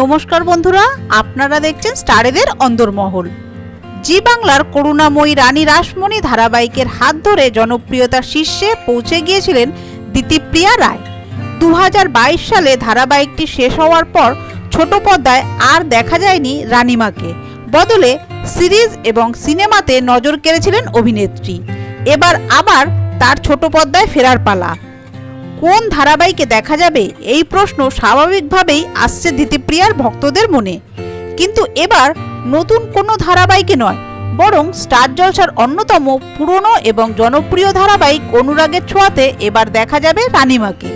নমস্কার বন্ধুরা, আপনারা দেখছেন স্টারেদের অন্দরমহল জি বাংলার করুণাময়ী রানী রাসমণি ধারাবাহিকের হাত ধরে জনপ্রিয়তার শীর্ষে পৌঁছে গিয়েছিলেন দিতিপ্রিয়া রায়। দু হাজার বাইশ সালে ধারাবাহিকটি শেষ হওয়ার পর ছোট পর্দায় আর দেখা যায়নি রানিমাকে। বদলে সিরিজ এবং সিনেমাতে নজর কেড়েছিলেন অভিনেত্রী। এবার আবার তার ছোট পর্দায় ফেরার পালা। কোন ধারাবাহিকে দেখা যাবে এই প্রশ্ন স্বাভাবিকভাবেই আসছে দিতিপ্রিয়ার ভক্তদের মনে। কিন্তু এবার নতুন কোনো ধারাবাহিকে নয়, বরং স্টার জলসার অন্যতম পুরনো এবং জনপ্রিয় ধারাবাহিক অনুরাগের ছোঁয়াতে এবার দেখা যাবে রানিমাকে।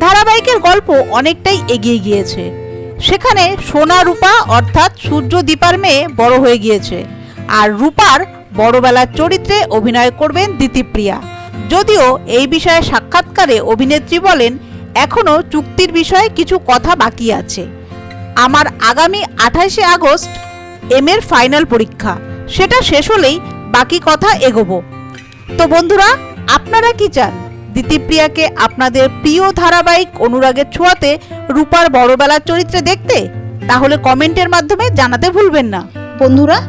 ধারাবাহিকের গল্প অনেকটাই এগিয়ে গিয়েছে। সেখানে সোনা রূপা অর্থাৎ সূর্য দীপার মেয়ে বড় হয়ে গিয়েছে। আর রূপার বড়বেলার চরিত্রে অভিনয় করবেন দিতিপ্রিয়া যদিও এই বিষয়ে সাক্ষাৎকারে অভিনেত্রী বলেন এখনও চুক্তির বিষয়ে কিছু কথা বাকি আছে। আমার আগামী আঠাশে আগস্ট এম এর ফাইনাল পরীক্ষা। সেটা শেষ হলেই বাকি কথা এগোবো। তো বন্ধুরা, আপনারা কি চান? দিতিপ্রিয়াকে আপনাদের প্রিয় ধারাবাহিক অনুরাগের ছোঁয়াতে রূপার বড়বেলার চরিত্রে দেখতে? তাহলে কমেন্টের মাধ্যমে জানাতে ভুলবেন না। বন্ধুরা